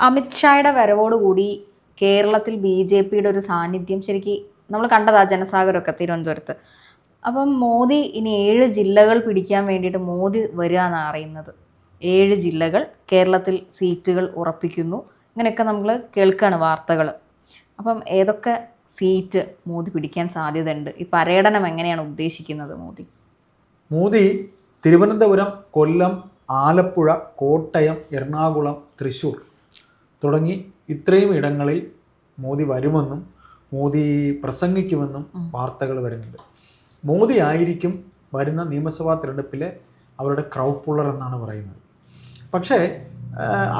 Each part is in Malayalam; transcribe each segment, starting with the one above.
അമിത്ഷായുടെ വരവോടുകൂടി കേരളത്തിൽ ബി ജെ പിയുടെ ഒരു സാന്നിധ്യം ശരിക്ക് നമ്മൾ കണ്ടതാ ജനസാഗരമൊക്കെ തിരുവനന്തപുരത്ത്. അപ്പം മോദി ഇനി ഏഴ് ജില്ലകൾ പിടിക്കാൻ വേണ്ടിയിട്ട് മോദി വരിക എന്നാണ് അറിയുന്നത് ഏഴ് ജില്ലകൾ കേരളത്തിൽ സീറ്റുകൾ ഉറപ്പിക്കുന്നു. ഇങ്ങനെയൊക്കെ നമ്മൾ കേൾക്കുകയാണ് വാർത്തകൾ അപ്പം ഏതൊക്കെ സീറ്റ് മോദി പിടിക്കാൻ സാധ്യതയുണ്ട്? ഈ പര്യടനം എങ്ങനെയാണ് ഉദ്ദേശിക്കുന്നത് മോദി? മോദി തിരുവനന്തപുരം കൊല്ലം ആലപ്പുഴ കോട്ടയം എറണാകുളം തൃശ്ശൂർ. തുടങ്ങി ഇത്രയും ഇടങ്ങളിൽ മോദി വരുമെന്നും മോദി പ്രസംഗിക്കുമെന്നും വാർത്തകൾ വരുന്നുണ്ട്. മോദി ആയിരിക്കും വരുന്ന നിയമസഭാ തിരഞ്ഞെടുപ്പിലെ അവരുടെ ക്രൗഡ് പുള്ളർ എന്നാണ് പറയുന്നത്. പക്ഷേ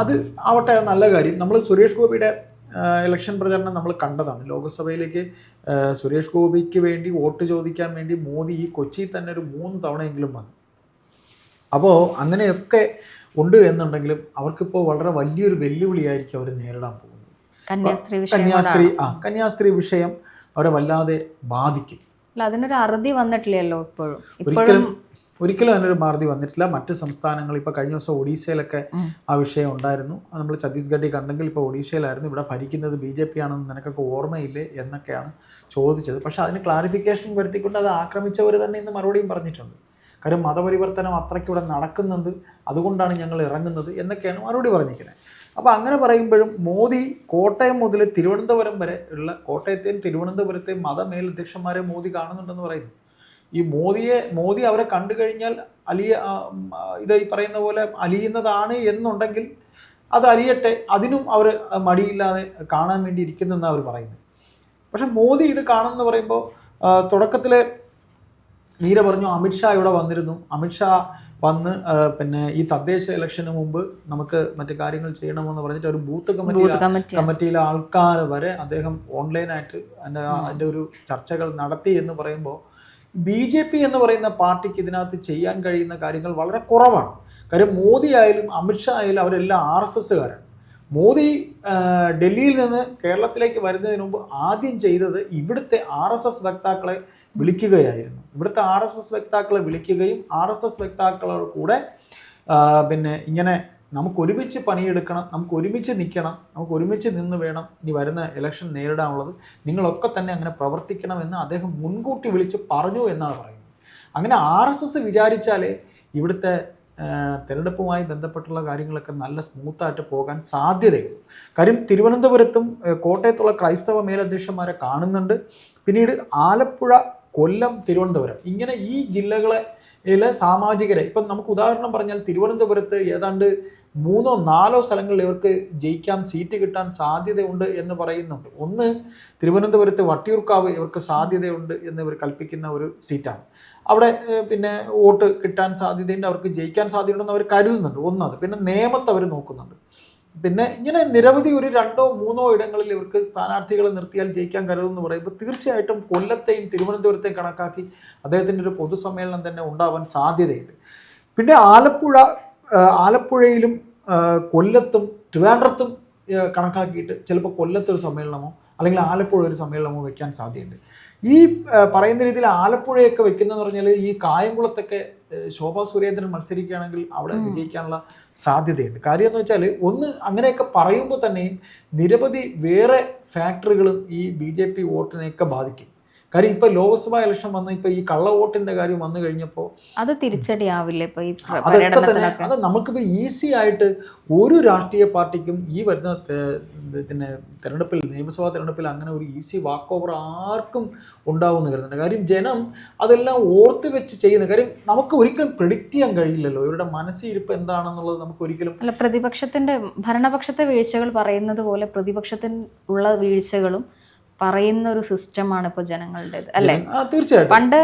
അത് ആവട്ടെ നല്ല കാര്യം. നമ്മൾ സുരേഷ് ഗോപിയുടെ ഇലക്ഷൻ പ്രചരണം നമ്മൾ കണ്ടതാണ്. ലോക്സഭയിലേക്ക് സുരേഷ് ഗോപിക്ക് വേണ്ടി വോട്ട് ചോദിക്കാൻ വേണ്ടി മോദി ഈ കൊച്ചിയിൽ തന്നെ ഒരു മൂന്ന് തവണയെങ്കിലും വന്നു. അപ്പോൾ അങ്ങനെയൊക്കെ ഉണ്ട് എന്നുണ്ടെങ്കിലും അവർക്കിപ്പോൾ വളരെ വലിയൊരു വെല്ലുവിളിയായിരിക്കും അവർ നേരിടാൻ പോകുന്നത്. കന്യാസ്ത്രീ ആ കന്യാസ്ത്രീ വിഷയം അവരെ വല്ലാതെ ബാധിക്കും. അല്ല അതിനൊരു അറുതി വന്നിട്ടില്ലല്ലോ ഇപ്പോഴും. ഒരിക്കലും ഒരിക്കലും അതിനൊരു മാറുതി വന്നിട്ടില്ല. മറ്റ് സംസ്ഥാനങ്ങൾ ഇപ്പോൾ കഴിഞ്ഞ ദിവസം ഒഡീഷയിലൊക്കെ ആ വിഷയം ഉണ്ടായിരുന്നു. നമ്മൾ ഛത്തീസ്ഗഡിൽ കണ്ടെങ്കിൽ ഇപ്പോൾ ഒഡീഷയിലായിരുന്നു. ഇവിടെ ഭരിക്കുന്നത് ബി ജെ പി ആണെന്ന് നിനക്കൊക്കെ ഓർമ്മയില്ലേ എന്നൊക്കെയാണ് ചോദിച്ചത്. പക്ഷെ അതിന് ക്ലാരിഫിക്കേഷൻ വരുത്തിക്കൊണ്ട് അത് ആക്രമിച്ചവർ തന്നെ ഇന്ന് മറുപടിയും പറഞ്ഞിട്ടുണ്ട്. കാര്യം മതപരിവർത്തനം അത്രയ്ക്ക് ഇവിടെ നടക്കുന്നുണ്ട്. അതുകൊണ്ടാണ് ഞങ്ങൾ ഇറങ്ങുന്നത് എന്നൊക്കെയാണ് മറുപടി പറഞ്ഞിരിക്കുന്നത്. അപ്പോൾ അങ്ങനെ പറയുമ്പോഴും മോദി കോട്ടയം മുതൽ തിരുവനന്തപുരം വരെ ഉള്ള കോട്ടയത്തെയും തിരുവനന്തപുരത്തെയും മതമേലധ്യക്ഷന്മാരെ മോദി കാണുന്നുണ്ടെന്ന് പറയുന്നു. ഈ മോദിയെ മോദി അവരെ കണ്ടു കഴിഞ്ഞാൽ അലിയ ഇത് ഈ പറയുന്ന പോലെ അലിയുന്നതാണ് എന്നുണ്ടെങ്കിൽ അത് അലിയട്ടെ അതിനും അവർ മടിയില്ലാതെ കാണാൻ വേണ്ടി ഇരിക്കുന്നെന്നാണ് അവർ പറയുന്നത്. പക്ഷെ മോദി ഇത് കാണുമെന്ന് പറയുമ്പോൾ തുടക്കത്തിൽ നീര പറഞ്ഞു അമിത്ഷാ ഇവിടെ വന്നിരുന്നു. അമിത്ഷാ വന്ന് പിന്നെ ഈ തദ്ദേശ ഇലക്ഷന് മുമ്പ് നമുക്ക് മറ്റു കാര്യങ്ങൾ ചെയ്യണമെന്ന് പറഞ്ഞിട്ട് ഒരു ബൂത്ത് കമ്മിറ്റി ബൂത്ത് കമ്മിറ്റി കമ്മിറ്റിയിലെ ആൾക്കാർ വരെ അദ്ദേഹം ഓൺലൈനായിട്ട് അതിന്റെ അതിന്റെ ഒരു ചർച്ചകൾ നടത്തി എന്ന് പറയുമ്പോൾ ബി ജെ പി എന്ന് പറയുന്ന പാർട്ടിക്ക് ഇതിനകത്ത് ചെയ്യാൻ കഴിയുന്ന കാര്യങ്ങൾ വളരെ കുറവാണ്. കാര്യം മോദി ആയാലും അമിത്ഷാ ആയാലും അവരെല്ലാം ആർ എസ് എസ്സുകാരാണ്. മോദി ഡൽഹിയിൽ നിന്ന് കേരളത്തിലേക്ക് വരുന്നതിന് മുമ്പ് ആദ്യം ചെയ്തത് ഇവിടുത്തെ ആർ എസ് എസ് വക്താക്കളെ വിളിക്കുകയായിരുന്നു. ഇവിടുത്തെ ആർ എസ് എസ് വക്താക്കളെ വിളിക്കുകയും ആർ എസ് എസ് വക്താക്കളോട് കൂടെ പിന്നെ ഇങ്ങനെ നമുക്ക് ഒരുമിച്ച് പണിയെടുക്കണം നമുക്ക് ഒരുമിച്ച് നിൽക്കണം നമുക്ക് ഒരുമിച്ച് നിന്ന് വേണം ഇനി വരുന്ന ഇലക്ഷൻ നേരിടാനുള്ളത്. നിങ്ങളൊക്കെ തന്നെ അങ്ങനെ പ്രവർത്തിക്കണം എന്ന് അദ്ദേഹം മുൻകൂട്ടി വിളിച്ച് പറഞ്ഞു എന്നാണ് പറയുന്നത്. അങ്ങനെ ആർ എസ് എസ് വിചാരിച്ചാലേ ഇവിടുത്തെ തെരഞ്ഞെടുപ്പുമായി ബന്ധപ്പെട്ടുള്ള കാര്യങ്ങളൊക്കെ നല്ല സ്മൂത്തായിട്ട് പോകാൻ സാധ്യതയുണ്ട്. കാര്യം തിരുവനന്തപുരത്തും കോട്ടയത്തുള്ള ക്രൈസ്തവ മേലധ്യക്ഷന്മാരെ കാണുന്നുണ്ട്. പിന്നീട് ആലപ്പുഴ കൊല്ലം തിരുവനന്തപുരം. ഇങ്ങനെ ഈ ജില്ലകളെ ഇതിലെ സാമാജികരെ ഇപ്പം നമുക്ക് ഉദാഹരണം പറഞ്ഞാൽ തിരുവനന്തപുരത്ത് ഏതാണ്ട് മൂന്നോ നാലോ സ്ഥലങ്ങളിൽ ഇവർക്ക് ജയിക്കാൻ സീറ്റ് കിട്ടാൻ സാധ്യതയുണ്ട് എന്ന് പറയുന്നുണ്ട്. ഒന്ന് തിരുവനന്തപുരത്ത് വട്ടിയൂർക്കാവ് ഇവർക്ക് സാധ്യതയുണ്ട് എന്ന് ഇവർ കൽപ്പിക്കുന്ന ഒരു സീറ്റാണ്. അവിടെ പിന്നെ വോട്ട് കിട്ടാൻ സാധ്യതയുണ്ട് അവർക്ക് ജയിക്കാൻ സാധ്യതയുണ്ടെന്ന് അവർ കരുതുന്നുണ്ട്. ഒന്നത് പിന്നെ നേമത്ത് അവർ നോക്കുന്നുണ്ട്. പിന്നെ ഇങ്ങനെ നിരവധി ഒരു രണ്ടോ മൂന്നോ ഇടങ്ങളിൽ ഇവർക്ക് സ്ഥാനാർത്ഥികളെ നിർത്തിയാൽ ജയിക്കാൻ കരുതെന്ന് പറയുമ്പോൾ തീർച്ചയായിട്ടും കൊല്ലത്തെയും തിരുവനന്തപുരത്തെയും കണക്കാക്കി അദ്ദേഹത്തിന്റെ ഒരു പൊതുസമ്മേളനം തന്നെ ഉണ്ടാവാൻ സാധ്യതയുണ്ട്. പിന്നെ ആലപ്പുഴ ആലപ്പുഴയിലും കൊല്ലത്തും ട്രിവാൻഡ്രത്തും കണക്കാക്കിയിട്ട് ചിലപ്പോൾ കൊല്ലത്തൊരു സമ്മേളനമോ അല്ലെങ്കിൽ ആലപ്പുഴ ഒരു സമ്മേളനമോ വെക്കാൻ സാധ്യതയുണ്ട്. ഈ പറയുന്ന രീതിയിൽ ആലപ്പുഴയൊക്കെ വെക്കുന്നതെന്ന് പറഞ്ഞാൽ ഈ കായംകുളത്തൊക്കെ ശോഭാ സുരേന്ദ്രൻ മത്സരിക്കുകയാണെങ്കിൽ അവിടെ വിജയിക്കാനുള്ള സാധ്യതയുണ്ട്. കാര്യം എന്ന് വെച്ചാൽ ഒന്ന് അങ്ങനെയൊക്കെ പറയുമ്പോൾ തന്നെയും നിരവധി വേറെ ഫാക്ടറികളും ഈ ബി ജെ പി വോട്ടിനെയൊക്കെ ബാധിക്കും. കാര്യം ഇപ്പൊ ലോക്സഭാ ഇലക്ഷൻ വന്ന് ഇപ്പൊ ഈ കള്ള വോട്ടിന്റെ കാര്യം വന്നു കഴിഞ്ഞപ്പോൾ അത് തിരിച്ചടിയാവില്ലേ ഇപ്പൊ അതൊക്കെ തന്നെ. അത് നമുക്കിപ്പോ ഈസി ആയിട്ട് ഒരു രാഷ്ട്രീയ പാർട്ടിക്കും ഈ വരുന്ന പിന്നെ തെരഞ്ഞെടുപ്പിൽ നിയമസഭാ തിരഞ്ഞെടുപ്പിൽ അങ്ങനെ ഒരു ഈസി വാക്ക് ഓവർ ആർക്കും ഉണ്ടാവുമെന്ന് കരുതുന്നുണ്ട്. കാര്യം ജനം അതെല്ലാം ഓർത്ത് വെച്ച് ചെയ്യുന്ന കാര്യം നമുക്ക് ഒരിക്കലും പ്രിഡിക്റ്റ് ചെയ്യാൻ കഴിയില്ലല്ലോ. ഇവരുടെ മനസ്സിരിപ്പ് എന്താണെന്നുള്ളത് നമുക്ക് ഒരിക്കലും അല്ല പ്രതിപക്ഷത്തിന്റെ ഭരണപക്ഷത്തെ വീഴ്ചകൾ പറയുന്നത് പോലെ പ്രതിപക്ഷത്തിന് ഉള്ള വീഴ്ചകളും പറയുന്ന ഒരു സിസ്റ്റമാണ് ഇപ്പോൾ ജനങ്ങളുടേത് അല്ലേ? തീർച്ചയായിട്ടും. പണ്ട്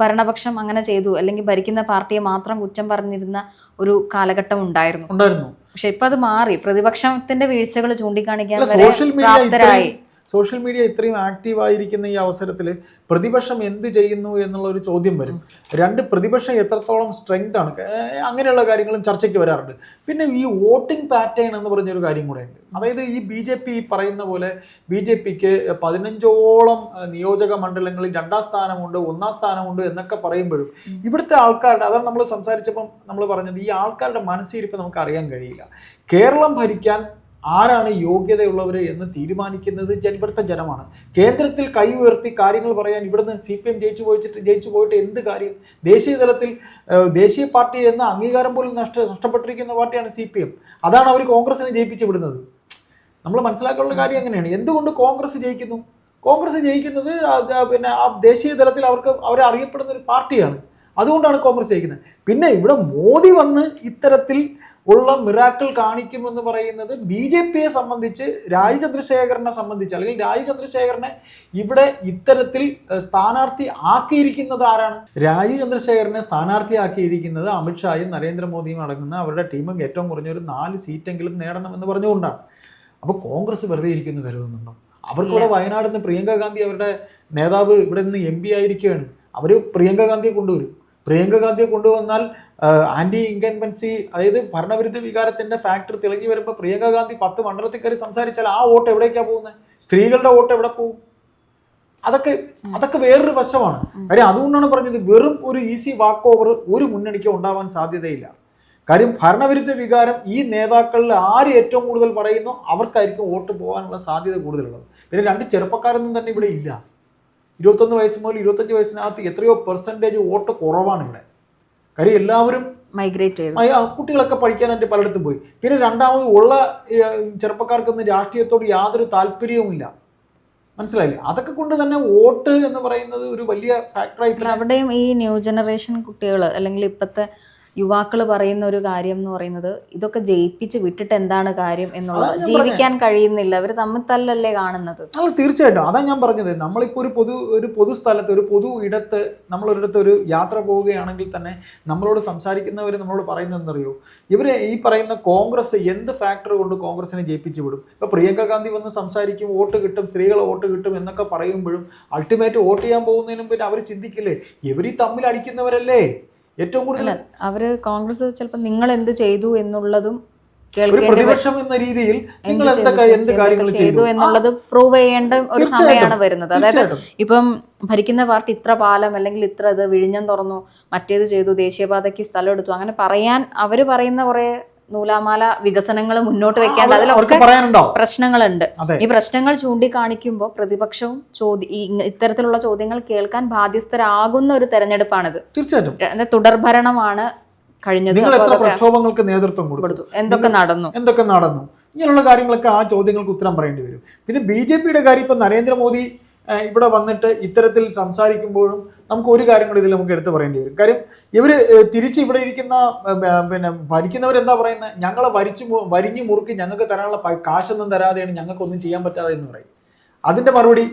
ഭരണപക്ഷം അങ്ങനെ ചെയ്തു അല്ലെങ്കിൽ ഭരിക്കുന്ന പാർട്ടിയെ മാത്രം കുറ്റം പറഞ്ഞിരുന്ന ഒരു കാലഘട്ടം ഉണ്ടായിരുന്നു. ഉണ്ടായിരുന്നു. പക്ഷെ ഇപ്പൊ അത് മാറി പ്രതിപക്ഷത്തിന്റെ വീഴ്ചകൾ ചൂണ്ടിക്കാണിക്കാൻ വരെ പ്രാപ്തരായി. സോഷ്യൽ മീഡിയ ഇത്രയും ആക്റ്റീവ് ആയിരിക്കുന്ന ഈ അവസരത്തിൽ പ്രതിപക്ഷം എന്ത് ചെയ്യുന്നു എന്നുള്ള ഒരു ചോദ്യം വരും. രണ്ട് പ്രതിപക്ഷം എത്രത്തോളം സ്ട്രെങ്ത് ആണ്? അങ്ങനെയുള്ള കാര്യങ്ങളും ചർച്ചയ്ക്ക് വരാറുണ്ട്. പിന്നെ ഈ വോട്ടിംഗ് പാറ്റേൺ എന്ന് പറഞ്ഞൊരു കാര്യം കൂടെ ഉണ്ട്. അതായത് ഈ ബി ജെ പി പറയുന്ന പോലെ ബി ജെ പിക്ക് പതിനഞ്ചോളം നിയോജക മണ്ഡലങ്ങളിൽ രണ്ടാം സ്ഥാനമുണ്ട് ഒന്നാം സ്ഥാനമുണ്ട് എന്നൊക്കെ പറയുമ്പോഴും ഇവിടുത്തെ ആൾക്കാരുടെ അതാണ് നമ്മൾ സംസാരിച്ചപ്പം നമ്മൾ പറഞ്ഞത് ഈ ആൾക്കാരുടെ മനസ്സിരിപ്പ് നമുക്ക് അറിയാൻ കഴിയില്ല. കേരളം ഭരിക്കാൻ ആരാണ് യോഗ്യതയുള്ളവർ എന്ന് തീരുമാനിക്കുന്നത് ഇവിടുത്തെ ജനമാണ് കേന്ദ്രത്തിൽ കൈ ഉയർത്തി കാര്യങ്ങൾ പറയാൻ ഇവിടുന്ന് സി പി എം ജയിച്ചു പോയിട്ട് ജയിച്ചു പോയിട്ട് എന്ത് കാര്യം? ദേശീയ തലത്തിൽ ദേശീയ പാർട്ടി എന്ന അംഗീകാരം പോലും നഷ്ട നഷ്ടപ്പെട്ടിരിക്കുന്ന പാർട്ടിയാണ് സി പി എം. അതാണ് അവർ കോൺഗ്രസിനെ ജയിപ്പിച്ച് വിടുന്നത്. നമ്മൾ മനസ്സിലാക്കാനുള്ള കാര്യം എങ്ങനെയാണ്? എന്തുകൊണ്ട് കോൺഗ്രസ് ജയിക്കുന്നു? കോൺഗ്രസ് ജയിക്കുന്നത് പിന്നെ ആ ദേശീയ തലത്തിൽ അവർക്ക് അവരെ അറിയപ്പെടുന്ന ഒരു പാർട്ടിയാണ്. അതുകൊണ്ടാണ് കോൺഗ്രസ് ജയിക്കുന്നത്. പിന്നെ ഇവിടെ മോദി വന്ന് ഇത്തരത്തിൽ ഉള്ള മിറാക്കിൾ കാണിക്കുമെന്ന് പറയുന്നത് ബി ജെ പിയെ സംബന്ധിച്ച് രാജ് ചന്ദ്രശേഖരനെ സംബന്ധിച്ച് അല്ലെങ്കിൽ രാജ് ചന്ദ്രശേഖരനെ ഇവിടെ ഇത്തരത്തിൽ സ്ഥാനാർത്ഥി ആക്കിയിരിക്കുന്നത് ആരാണ്? രാജീവ് ചന്ദ്രശേഖരനെ സ്ഥാനാർത്ഥിയാക്കിയിരിക്കുന്നത് അമിത്ഷായും നരേന്ദ്രമോദിയും അടങ്ങുന്ന അവരുടെ ടീമും ഏറ്റവും കുറഞ്ഞ ഒരു നാല് സീറ്റെങ്കിലും നേടണമെന്ന് പറഞ്ഞുകൊണ്ടാണ്. അപ്പോൾ കോൺഗ്രസ് വെറുതെ ഇരിക്കുന്നു കരുതുന്നുണ്ടോ? അവർക്കിവിടെ വയനാട് നിന്ന് പ്രിയങ്ക ഗാന്ധി അവരുടെ നേതാവ് ഇവിടെ നിന്ന് എം പി ആയിരിക്കുകയാണ്. അവർ പ്രിയങ്ക ഗാന്ധിയെ കൊണ്ടുവരും. പ്രിയങ്ക ഗാന്ധിയെ കൊണ്ടുവന്നാൽ ആന്റി ഇൻകൻബൻസി അതായത് ഭരണവിരുദ്ധ വികാരത്തിന്റെ ഫാക്ടർ തെളിഞ്ഞു വരുമ്പോൾ പ്രിയങ്ക ഗാന്ധി പത്ത് മണ്ഡലത്തിൽ കയറി സംസാരിച്ചാൽ ആ വോട്ട് എവിടേക്കാണ് പോകുന്നത് സ്ത്രീകളുടെ വോട്ട് എവിടെ പോകും? അതൊക്കെ അതൊക്കെ വേറൊരു വശമാണ്. കാര്യം അതുകൊണ്ടാണ് പറഞ്ഞത് വെറും ഒരു ഈസി വാക്ക് ഓവർ ഒരു മുന്നണിക്ക് ഉണ്ടാവാൻ സാധ്യതയില്ല. കാര്യം ഭരണവിരുദ്ധ വികാരം ഈ നേതാക്കളിൽ ആര് ഏറ്റവും കൂടുതൽ പറയുന്നോ അവർക്കായിരിക്കും വോട്ട് പോകാനുള്ള സാധ്യത കൂടുതലുള്ളത്. പിന്നെ രണ്ട് ചെറുപ്പക്കാരൊന്നും തന്നെ ഇവിടെ ഇല്ല. ഇരുപത്തൊന്ന് വയസ്സ് മുതൽ ഇരുപത്തഞ്ച് വയസ്സിനകത്ത് എത്രയോ പെർസെന്റേജ് വോട്ട് കുറവാണ് ഇവിടെ. കാര്യം എല്ലാവരും മൈഗ്രേറ്റ് ചെയ്തു. കുട്ടികളൊക്കെ പഠിക്കാൻ എന്റെ പലയിടത്തും പോയി. പിന്നെ രണ്ടാമത് ഉള്ള ചെറുപ്പക്കാർക്കൊന്നും രാഷ്ട്രീയത്തോട് യാതൊരു താല്പര്യവുമില്ല. മനസ്സിലായില്ലേ? അതൊക്കെ കൊണ്ട് തന്നെ വോട്ട് എന്ന് പറയുന്നത് ഒരു വലിയ ഫാക്ടറായി അല്ല, അവിടെയും ഈ ന്യൂ ജനറേഷൻ കുട്ടികൾ അല്ലെങ്കിൽ ഇപ്പോഴത്തെ യുവാക്കൾ പറയുന്ന ഒരു കാര്യം എന്ന് പറയുന്നത് ഇതൊക്കെ ജയിപ്പിച്ച് വിട്ടിട്ട് എന്താണ് കാര്യം എന്നുള്ളത് ജീവിക്കാൻ കഴിയുന്നില്ല. അവർ തമ്മിൽ തല്ലല്ലേ കാണുന്നത്? അല്ല തീർച്ചയായിട്ടും. അതാ ഞാൻ പറഞ്ഞത്. നമ്മളിപ്പോൾ ഒരു പൊതു ഒരു പൊതു സ്ഥലത്ത് ഒരു പൊതു ഇടത്ത് നമ്മളൊരിടത്ത് ഒരു യാത്ര പോവുകയാണെങ്കിൽ തന്നെ നമ്മളോട് സംസാരിക്കുന്നവർ നമ്മളോട് പറയുന്നത് എന്തറിയോ? ഇവരെ ഈ പറയുന്ന കോൺഗ്രസ് എന്ത് ഫാക്ടർ കൊണ്ട് കോൺഗ്രസിനെ ജയിപ്പിച്ചു വിടും? ഇപ്പോൾ പ്രിയങ്ക ഗാന്ധി വന്ന് സംസാരിക്കും വോട്ട് കിട്ടും സ്ത്രീകളെ വോട്ട് കിട്ടും എന്നൊക്കെ പറയുമ്പോഴും അൾട്ടിമേറ്റ് വോട്ട് ചെയ്യാൻ പോകുന്നതിന് മുമ്പ് അവർ ചിന്തിക്കില്ലേ? ഇവർ ഈ തമ്മിൽ അടിക്കുന്നവരല്ലേ? ഏറ്റവും കൂടുതൽ അവർ കോൺഗ്രസ് ചിലപ്പോൾ നിങ്ങൾ എന്ത് ചെയ്തു എന്നുള്ളതും ഒരു പ്രതിപക്ഷം എന്ന രീതിയിൽ നിങ്ങൾ എന്ത് കാര്യങ്ങൾ ചെയ്തു എന്നുള്ളത് പ്രൂവ് ചെയ്യേണ്ട ഒരു സമയമാണ് വരുന്നത്. അതായത്. ഇപ്പം ഭരിക്കുന്ന പാർട്ടി ഇത്ര പാലം അല്ലെങ്കിൽ ഇത്ര ഇത് വിഴിഞ്ഞം തുറന്നു മറ്റേത് ചെയ്തു ദേശീയപാതയ്ക്ക് സ്ഥലം എടുത്തു അങ്ങനെ പറയാൻ അവർ പറയുന്ന കുറെ നൂലാമാല വികസനങ്ങൾ മുന്നോട്ട് വെക്കേണ്ട അതിലൊക്കെ പ്രശ്നങ്ങളുണ്ട്. ഈ പ്രശ്നങ്ങൾ ചൂണ്ടിക്കാണിക്കുമ്പോൾ പ്രതിപക്ഷവും ചോദ്യം ഇത്തരത്തിലുള്ള ചോദ്യങ്ങൾ കേൾക്കാൻ ബാധ്യസ്ഥരാകുന്ന ഒരു തെരഞ്ഞെടുപ്പാണിത്. തീർച്ചയായിട്ടും. തുടർഭരണമാണ് കഴിഞ്ഞത്. നിങ്ങൾ എത്ര പ്രക്ഷോഭങ്ങൾക്ക് നേതൃത്വം കൊടുത്തു? എന്തൊക്കെ നടന്നു? എന്തൊക്കെ നടന്നു? ഇങ്ങനെയുള്ള കാര്യങ്ങളൊക്കെ ആ ചോദ്യങ്ങൾക്ക് ഉത്തരം പറയേണ്ടി വരും. പിന്നെ ബി ജെ പിയുടെ കാര്യം ഇപ്പം നരേന്ദ്രമോദി ഇവിടെ വന്നിട്ട് ഇത്തരത്തിൽ സംസാരിക്കുമ്പോഴും നമുക്ക് ഒരു കാര്യം കൂടി ഇതിൽ നമുക്ക് എടുത്തു പറയേണ്ടി വരും. കാര്യം ഇവർ തിരിച്ച് ഇവിടെ ഇരിക്കുന്ന പിന്നെ ഭരിക്കുന്നവരെന്താ പറയുന്നത് ഞങ്ങളെ വരിച്ചു വരിഞ്ഞു മുറുക്കി ഞങ്ങൾക്ക് തരാനുള്ള കാശൊന്നും തരാതെയാണ് ഞങ്ങൾക്കൊന്നും ചെയ്യാൻ പറ്റാതെ എന്ന് പറയും. അതിന്റെ മറുപടി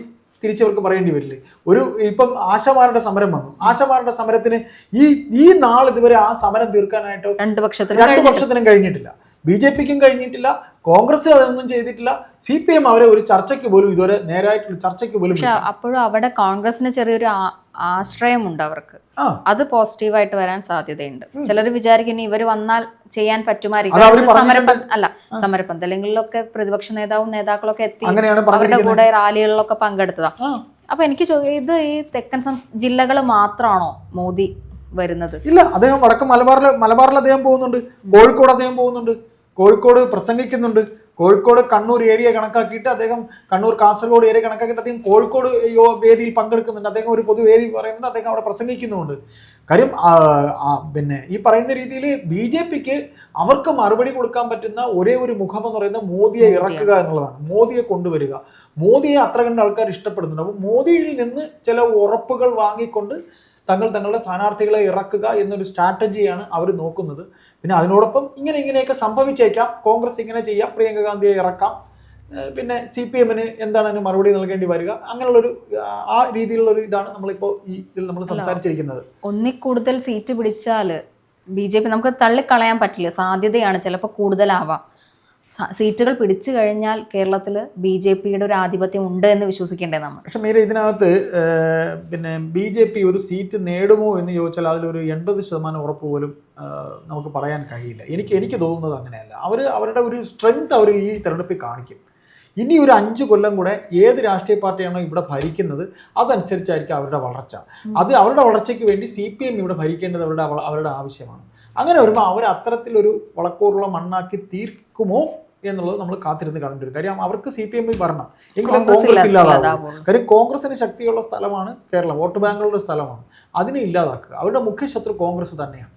തിരിച്ചവർക്ക് പറയേണ്ടി വരില്ലേ? ഒരു ഇപ്പം ആശമാരുടെ സമരം വന്നു. ആശമാരുടെ സമരത്തിന് ഈ ഈ നാൾ ഇതുവരെ ആ സമരം തീർക്കാനായിട്ട് രണ്ടു പക്ഷത്തിനും രണ്ട്. പക്ഷത്തിനും കഴിഞ്ഞിട്ടില്ല. ബി ജെ പിക്കും കഴിഞ്ഞിട്ടില്ല കോൺഗ്രസ് അതൊന്നും ചെയ്തിട്ടില്ല സി പി എം അവരെ ഒരു ചർച്ചയ്ക്ക് പോലും ഇതുവരെ നേരായിട്ടുള്ള ചർച്ചയ്ക്ക് പോലും അപ്പോഴും അവിടെ കോൺഗ്രസിന് ചെറിയൊരു ആശ്രയമുണ്ട് അവർക്ക്. അത് പോസിറ്റീവായിട്ട് വരാൻ സാധ്യതയുണ്ട്. ചിലർ വിചാരിക്കുന്നു ഇവർ വന്നാൽ ചെയ്യാൻ പറ്റുമായിരിക്കും. അല്ല സമരപന്ത അല്ല സമരപ്പന്തലെങ്കിലൊക്കെ പ്രതിപക്ഷ നേതാവും നേതാക്കളൊക്കെ എത്തി അവരുടെ കൂടെ റാലികളിലൊക്കെ പങ്കെടുത്തതാ. അപ്പൊ എനിക്ക് ഇത് ഈ തെക്കൻ ജില്ലകൾ മാത്രമാണോ മോദി വരുന്നത്? ഇല്ല അദ്ദേഹം വടക്ക് മലബാറിൽ മലബാറിൽ അദ്ദേഹം പോകുന്നുണ്ട് കോഴിക്കോട് അദ്ദേഹം പോകുന്നുണ്ട്. കോഴിക്കോട് പ്രസംഗിക്കുന്നുണ്ട്. കോഴിക്കോട് കണ്ണൂർ ഏരിയ കണക്കാക്കിയിട്ട് അദ്ദേഹം കണ്ണൂർ കാസർഗോഡ് ഏരിയ കണക്കാക്കിയിട്ട് അദ്ദേഹം കോഴിക്കോട് യോ വേദിയിൽ പങ്കെടുക്കുന്നുണ്ട്. അദ്ദേഹം ഒരു പൊതുവേദി പറയുന്നുണ്ട്. അദ്ദേഹം അവിടെ പ്രസംഗിക്കുന്നുണ്ട് കാര്യം പിന്നെ ഈ പറയുന്ന രീതിയിൽ ബി ജെ പിക്ക് അവർക്ക് മറുപടി കൊടുക്കാൻ പറ്റുന്ന ഒരേ ഒരു മുഖം എന്ന് പറയുന്നത് മോദിയെ. ഇറക്കുക എന്നുള്ളതാണ്. മോദിയെ കൊണ്ടുവരിക. മോദിയെ അത്ര കണ്ട് ആൾക്കാർ ഇഷ്ടപ്പെടുന്നുണ്ട്. അപ്പോൾ മോദിയിൽ നിന്ന് ചില ഉറപ്പുകൾ വാങ്ങിക്കൊണ്ട് തങ്ങൾ തങ്ങളുടെ സ്ഥാനാർത്ഥികളെ ഇറക്കുക എന്നൊരു സ്ട്രാറ്റജിയാണ് അവർ നോക്കുന്നത്. പിന്നെ അതിനോടൊപ്പം ഇങ്ങനെ ഇങ്ങനെയൊക്കെ സംഭവിച്ചേക്കാം. കോൺഗ്രസ് ഇങ്ങനെ ചെയ്യാം. പ്രിയങ്ക ഗാന്ധിയെ ഇറക്കാം. പിന്നെ സി പി എമ്മിന് എന്താണ് അതിന് മറുപടി നൽകേണ്ടി വരിക? അങ്ങനെയുള്ളൊരു ആ- രീതിയിലുള്ള ഒരു ഇതാണ് നമ്മളിപ്പോൾ ഈ ഇതിൽ നമ്മൾ സംസാരിച്ചിരിക്കുന്നത്. ഒന്നിൽ കൂടുതൽ സീറ്റ് പിടിച്ചാൽ ബി ജെ പി നമുക്ക് തള്ളിക്കളയാൻ പറ്റില്ല. സാധ്യതയാണ് ചിലപ്പോൾ കൂടുതലാവാം. സീറ്റുകൾ പിടിച്ചു കഴിഞ്ഞാൽ കേരളത്തിൽ ബി ജെ പിയുടെ ഒരു ആധിപത്യം ഉണ്ട് എന്ന് വിശ്വസിക്കേണ്ടേ നമ്മൾ? പക്ഷെ മീര ഇതിനകത്ത് പിന്നെ ബി ജെ പി ഒരു സീറ്റ് നേടുമോ എന്ന് ചോദിച്ചാൽ അതിലൊരു എൺപത് ശതമാനം ഉറപ്പ് പോലും നമുക്ക് പറയാൻ കഴിയില്ല. എനിക്ക് എനിക്ക് തോന്നുന്നത് അങ്ങനെയല്ല. അവർ അവരുടെ ഒരു സ്ട്രെങ്ത് അവർ ഈ തെരഞ്ഞെടുപ്പിൽ കാണിക്കും. ഇനി ഒരു അഞ്ച് കൊല്ലം കൂടെ ഏത് രാഷ്ട്രീയ പാർട്ടിയാണോ ഇവിടെ ഭരിക്കുന്നത് അതനുസരിച്ചായിരിക്കും അവരുടെ വളർച്ച. അത് അവരുടെ വളർച്ചയ്ക്ക് വേണ്ടി സി പി എം ഇവിടെ ഭരിക്കേണ്ടത് അവരുടെ അവരുടെ ആവശ്യമാണ്. അങ്ങനെ വരുമ്പോൾ അവർ അത്തരത്തിലൊരു വളക്കൂറുള്ള മണ്ണാക്കി തീർക്കുമോ എന്നുള്ളത് നമ്മൾ കാത്തിരുന്ന് കാണേണ്ടി വരും. കാര്യം അവർക്ക് സി പി എം ഭരണം. എങ്കിലും കോൺഗ്രസ് ഇല്ലാതാവും. കാര്യം കോൺഗ്രസിന് ശക്തിയുള്ള സ്ഥലമാണ് കേരളം. വോട്ട് ബാങ്കുകളുടെ സ്ഥലമാണ്. അതിനെ ഇല്ലാതാക്കുക. അവരുടെ മുഖ്യ ശത്രു കോൺഗ്രസ് തന്നെയാണ്.